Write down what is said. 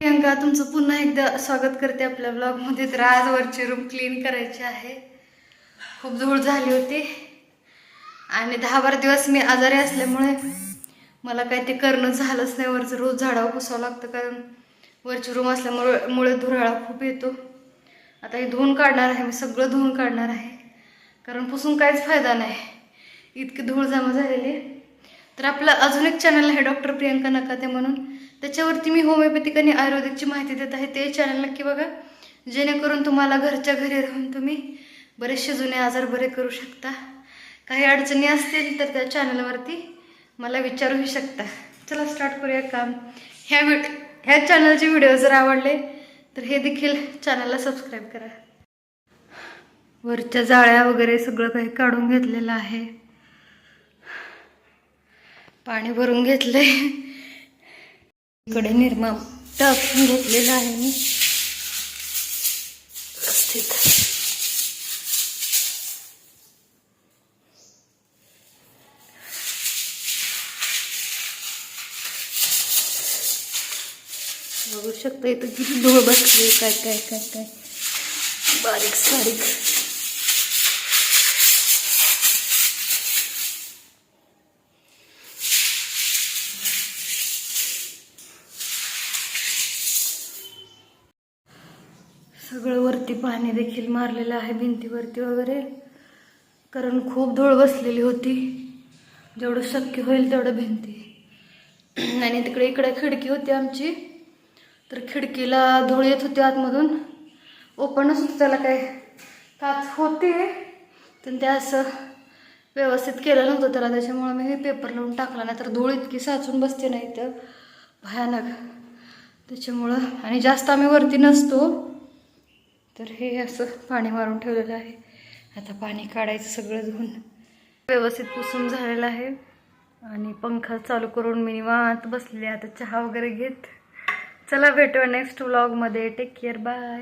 प्रियंका तुमचं पुन्हा एकदा स्वागत करते आपल्या ब्लॉगमध्ये तर आज वरची रूम क्लीन करायची आहे. खूप धूळ झाली होती. आणि दहा बारा दिवस मी आजारी असल्यामुळे मला काही ते करणं झालंच नाही. वरचं रोज झाडावर पुसावं लागतं कारण वरची रूम असल्यामुळे मुळे धुराळा खूप येतो. आता हे धुवून काढणार आहे. मी सगळं धुवून काढणार आहे. कारण पुसून काहीच फायदा नाही. इतकी धूळ जमा झालेली आहे. तर आपलं अजून एक चॅनल आहे. डॉक्टर प्रियंका नकाते म्हणून. त्याच्यावरती मी होमिओपॅथिक आणि आयुर्वेदिकची माहिती देत आहे. ते चॅनल नक्की बघा. जेणेकरून तुम्हाला घरच्या घरी राहून तुम्ही बरेचसे जुने आजार बरे करू शकता. काही अडचणी असतील तर त्या चॅनलवरती मला विचारूही शकता. चला स्टार्ट करूया काम. ह्या व्हिड ह्या चॅनलचे व्हिडिओ जर आवडले तर हे देखील चॅनलला सबस्क्राईब करा. वरच्या जाळ्या वगैरे सगळं काही काढून घेतलेलं आहे. पाणी भरून घेतलं आहे इकडे निर्मा टाकून बघू शकता काय काय काय काय. बारीक सारीक सगळं वरती पाणी देखील मारलेलं आहे भिंतीवरती वगैरे. कारण खूप धूळ बसलेली होती. जेवढं शक्य होईल तेवढं भिंती. आणि तिकडे इकडे खिडकी होती आमची. तर खिडकीला धूळ येत होती आतमधून. ओपनच होतं त्याला काय काच होते. पण ते असं व्यवस्थित केलं नव्हतं त्याला. त्याच्यामुळं मी हे पेपर लावून टाकला. नाही तर धूळ इतकी साचून बसते नाही तर भयानक. त्याच्यामुळं आणि जास्त आम्ही वरती नसतो. तर हे असं पाणी मारून ठेवलेलं आहे. आता पाणी काढायचं सगळं धुवून व्यवस्थित पुसून झालेलं आहे. आणि पंखा चालू करून मी निवांत बसले. आता चहा वगैरे घेत. चला भेटूया नेक्स्ट व्लॉगमध्ये टेक केअर बाय